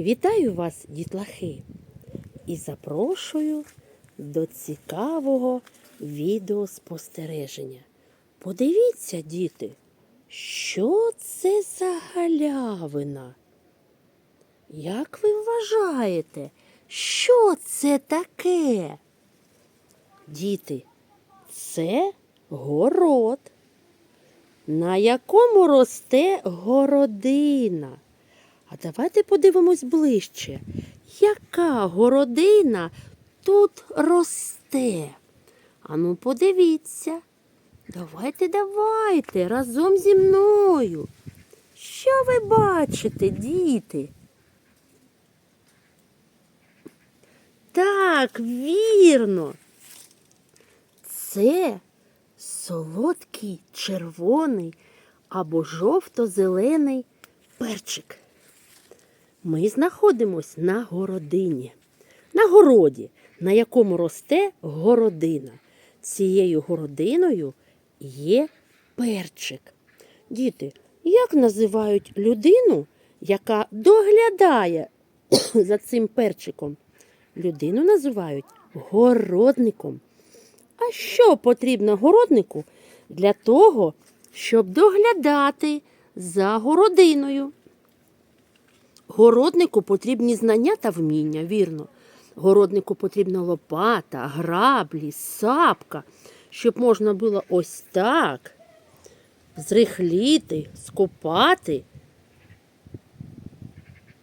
Вітаю вас, дітлахи, і запрошую до цікавого відеоспостереження. Подивіться, діти, що це за галявина? Як ви вважаєте, що це таке? Діти, це город, на якому росте городина. А давайте подивимось ближче, яка городина тут росте. Ану, подивіться. Давайте, давайте разом зі мною. Що ви бачите, діти? Так, вірно. Це солодкий червоний або жовто-зелений перчик. Ми знаходимось на городині, на городі, на якому росте городина. Цією городиною є перчик. Діти, як називають людину, яка доглядає за цим перчиком? Людину називають городником. А що потрібно городнику для того, щоб доглядати за городиною? Городнику потрібні знання та вміння, вірно. Городнику потрібна лопата, граблі, сапка, щоб можна було ось так зрихліти, скопати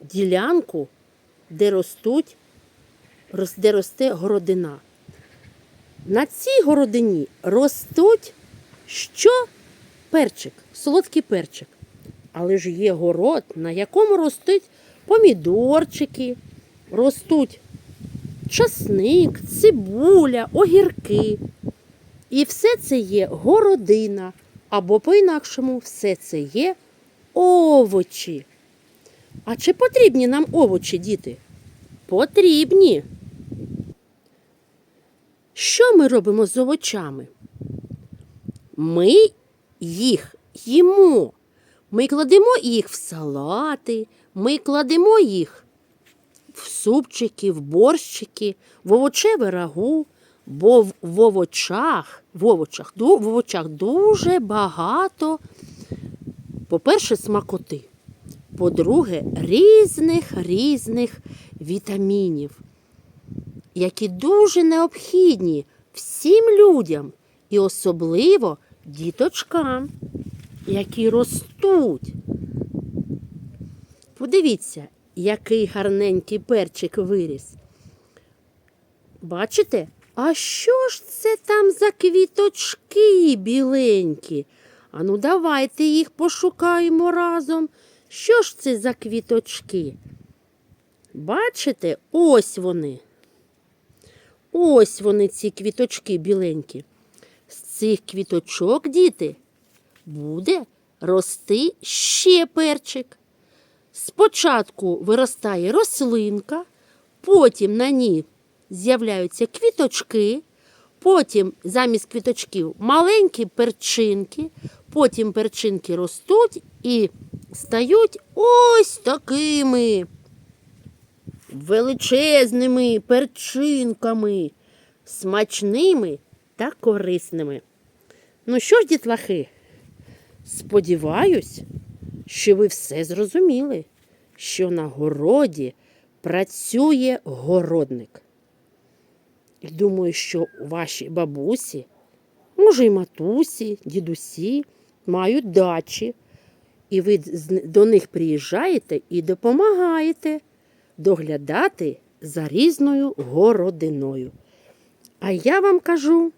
ділянку, де ростуть, де росте городина. На цій городині ростуть що? Перчик, солодкий перчик. Але ж є город, на якому ростуть помідорчики, ростуть часник, цибуля, огірки. І все це є городина, або по-інакшому все це є овочі. А чи потрібні нам овочі, діти? Потрібні. Що ми робимо з овочами? Ми їх їмо. Ми кладемо їх в салати, ми кладемо їх в супчики, в борщики, в овочеве рагу, бо в, в овочах, в овочах, в овочах дуже багато, по-перше, смакоти. По-друге, різних різних вітамінів, які дуже необхідні всім людям і особливо діточкам, які ростуть. Подивіться, який гарненький перчик виріс. Бачите? А що ж це там за квіточки біленькі? Ану, давайте їх пошукаємо разом. Що ж це за квіточки? Бачите, ось вони. Ось вони, ці квіточки біленькі. З цих квіточок, діти, буде рости ще перчик. Спочатку виростає рослинка, потім на ній з'являються квіточки, потім замість квіточків маленькі перчинки, потім перчинки ростуть і стають ось такими величезними перчинками, смачними та корисними. Ну що ж, дітлахи, сподіваюсь, що ви все зрозуміли, що на городі працює городник. І думаю, що ваші бабусі, може, й матусі, дідусі мають дачі, і ви до них приїжджаєте і допомагаєте доглядати за різною городиною. А я вам кажу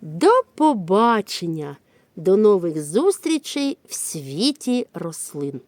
до побачення, до нових зустрічей в світі рослин.